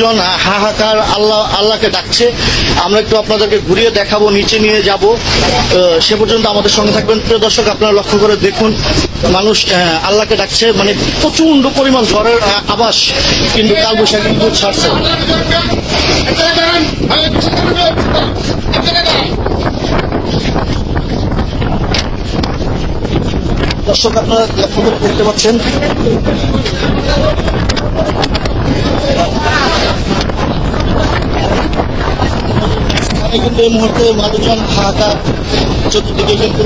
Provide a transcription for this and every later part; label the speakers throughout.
Speaker 1: মানুষজন হাহাকার আল্লাহ, আল্লাহকে ডাকছে। আমরা একটু আপনাদেরকে ঘুরিয়ে দেখাবো, নিচে নিয়ে যাব। সে পর্যন্ত আমাদের সঙ্গে থাকবেন। প্রিয় দর্শক, আপনারা লক্ষ্য করে দেখুন, মানুষ আল্লাহকে ডাকছে। মানে প্রচণ্ড পরিমাণ ঝড়ের আবাস কিন্তু কালবৈশাখী কিন্তু ছাড়ছে। দর্শক, আপনারা লক্ষ্য করে দেখতে পাচ্ছেন। কিন্তু এই মুহূর্তে মানুষজন হাহাকার চতুর্দিকে কিন্তু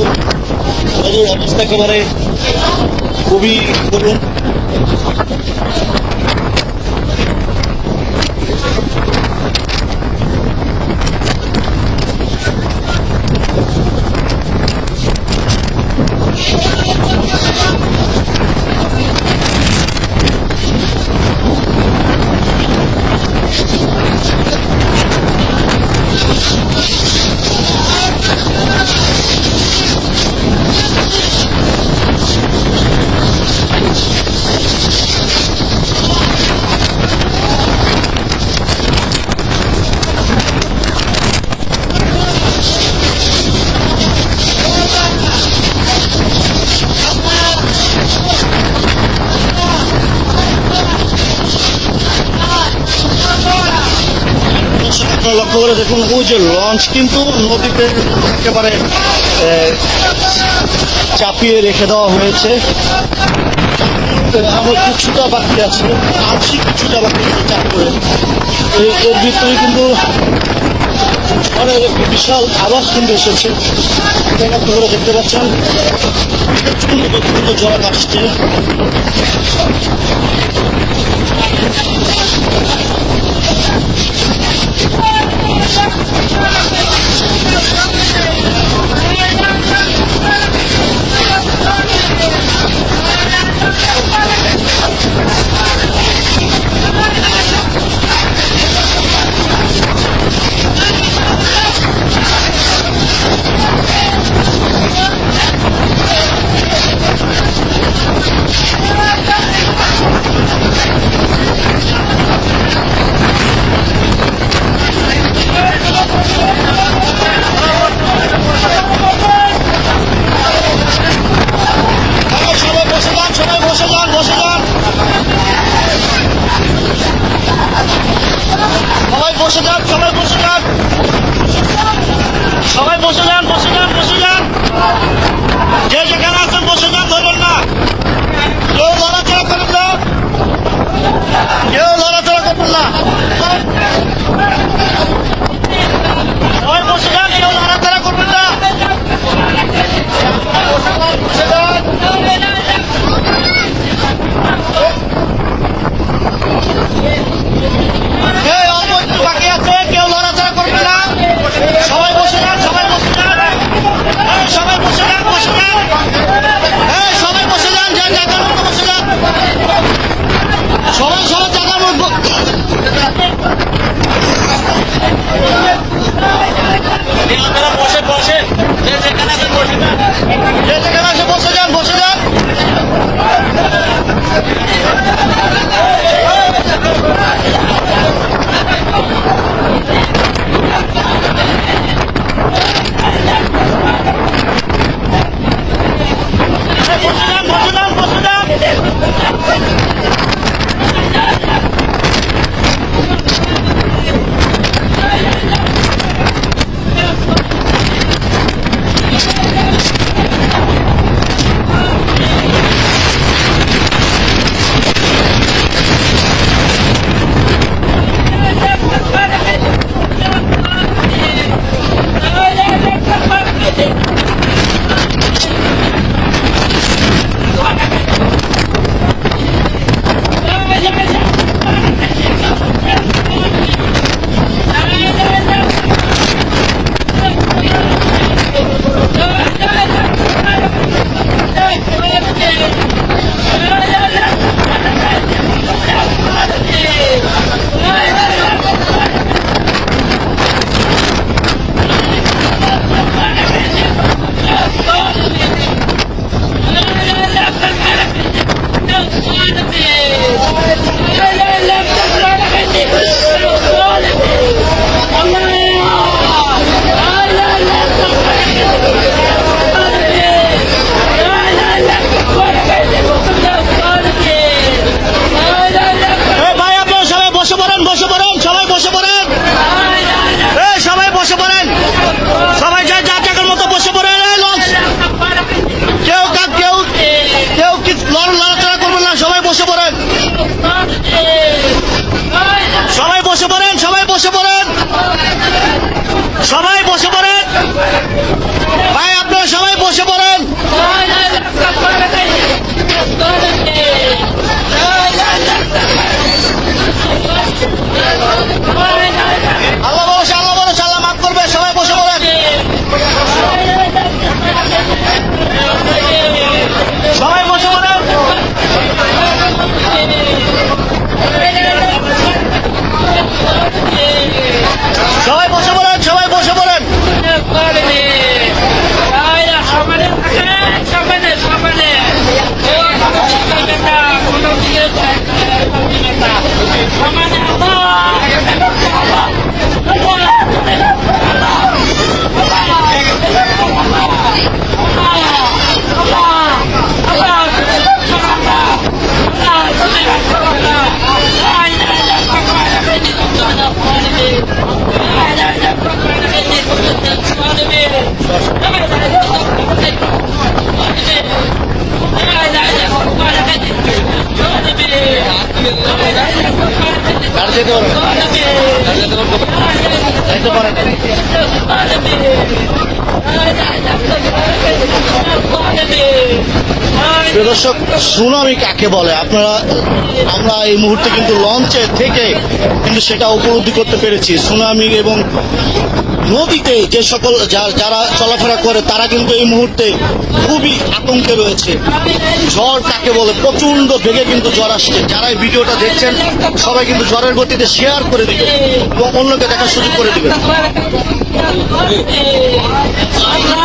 Speaker 1: অবস্থা একেবারে খুবই করুন লক্ষ্য করে দেখুন, ওই যে লঞ্চ কিন্তু নদীতে একেবারে চাপিয়ে রেখে দেওয়া হয়েছে। আমার কিছুটা বাকি আছে আংশিক কিছুটা বাকি আছে চাপ করে। এর ভিতরে কিন্তু ঝড়ের একটি বিশাল আবাস কিন্তু এসেছে। করে দেখতে পাচ্ছেন। ঝড় আসছে। Thank you. সবাই বসে যান সবাই বসে যান সবাই বসে যান বসে যান বসে যান যে যেখানে আছেন বসে যান ধরবেন না কেউ লড়াচড়া করবেন না কেউ লড়াচড়া করবেন না সবাই বসে যান কেউ লড়াচড়া করবেন না বসে যান এই অল্প একটু বাকি আছে কেউ লড়াচড়া করবে না সবাই বসে যান সবাই বসে যান এই, সবাই বসে যান বসে যান এই সবাই বসে যান যে জায়গার মতো বসে যান সবাই সবাই জায়গার মতো আপনারা বসে বসে। যেখানে বসে। siguro. Ito pa rin. দর্শক, সুনামি কাকে বলে? আপনারা, আমরা এই মুহূর্তে কিন্তু লঞ্চে থেকে কিন্তু সেটা উপলব্ধি করতে পেরেছি। সুনামি এবং নদীতে যে সকল যারা চলাফেরা করে, তারা কিন্তু এই মুহূর্তে খুবই আতঙ্কে রয়েছে। ঝড় কাকে বলে? প্রচণ্ড বেগে কিন্তু জ্বর আসছে। যারা এই ভিডিওটা দেখছেন, সবাই কিন্তু জ্বরের গতিতে শেয়ার করে দিবেন এবং অন্যকে দেখার সুযোগ করে
Speaker 2: আল্লাহ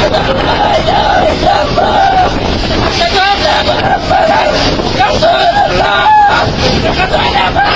Speaker 2: Come on,